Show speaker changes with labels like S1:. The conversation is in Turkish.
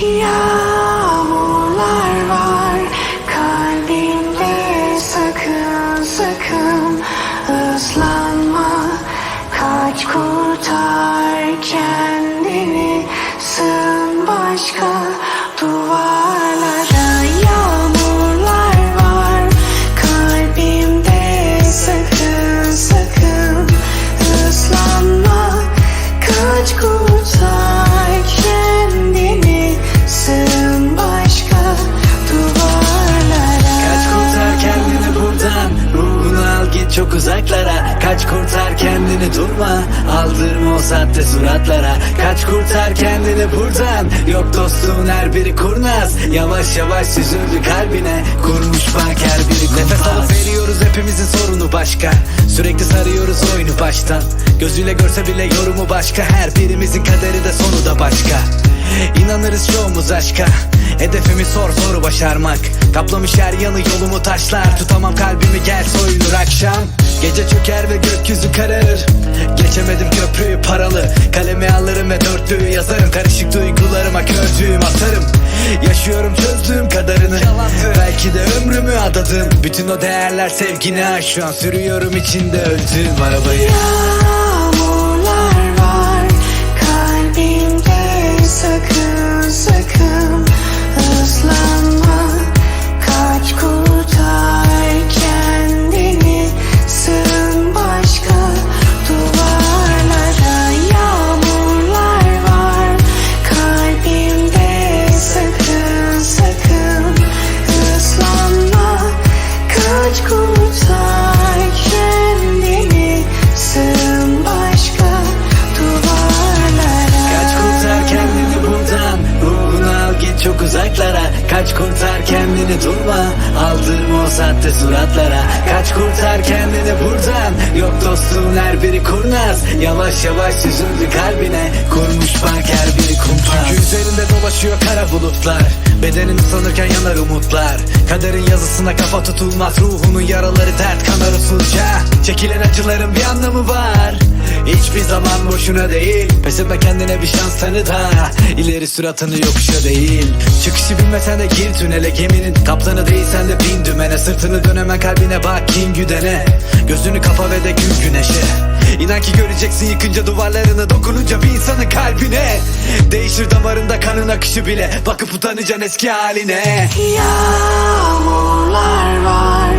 S1: Yağmurlar var kalbimde sakın sakın ıslanma. Kaç kurtar kendini sığın başka duvarlara
S2: çok uzaklara Kaç kurtar kendini durma. Aldırma o sahte suratlara. Kaç kurtar kendini buradan. Yok dostluğun her biri kurnaz. Yavaş yavaş süzüldü kalbine. Kurmuş bank her biri kumpas Nefes alıp veriyoruz hepimizin sorunu başka. Sürekli sarıyoruz oyunu baştan. Gözüyle görse bile yorumu başka. Her birimizin kaderi de sonu da başka İnanırız çoğumuz aşka. Hedefimiz zor zoru başarmak. Kaplamış her yanı yolumu taşlar. Tutamam kalbimi gel soyulur akşam. Gece çöker ve gökyüzü kararır. Geçemedim köprüyü paralı. Kalemi alırım ve dörtlüğü yazarım. Karışık duygularıma kördüğüm atarım. Yaşıyorum çözdüğüm kadarını. Belki de ömrümü adadım. Bütün o değerler sevgine aş Şu an sürüyorum içinde öldüğüm arabayı.
S1: Yağmurlar
S2: çok uzaklara. Kaç kurtar kendini durma Aldırma o sahte suratlara. Kaç kurtar kendini buradan Yok dostluğun her biri kurnaz. Yavaş yavaş süzüldü kalbine Kurmuş biri üzerinde dolaşıyor kara bulutlar. Bedenini sanırken yanar umutlar. Kaderin yazısına kafa tutulmaz Ruhunun yaraları dert kanar usulca. Çekilen acıların bir anlamı var. Hiçbir zaman boşuna değil. Pes etme kendine bir şans tanı da. İleri suratını yokuşa değil. Çıkışı bilmesen de gir tünele Geminin kaptanı değilsen de bin dümene. Sırtını dön hemen kalbine bak kin güdene. Gözünü kapa ve de gül güneşe İnan ki göreceksin yıkınca duvarlarını Dokununca bir insanın kalbine. Değişir damarında kanın akışı bile Bakıp utanacaksın eski haline.
S1: Yağmurlar var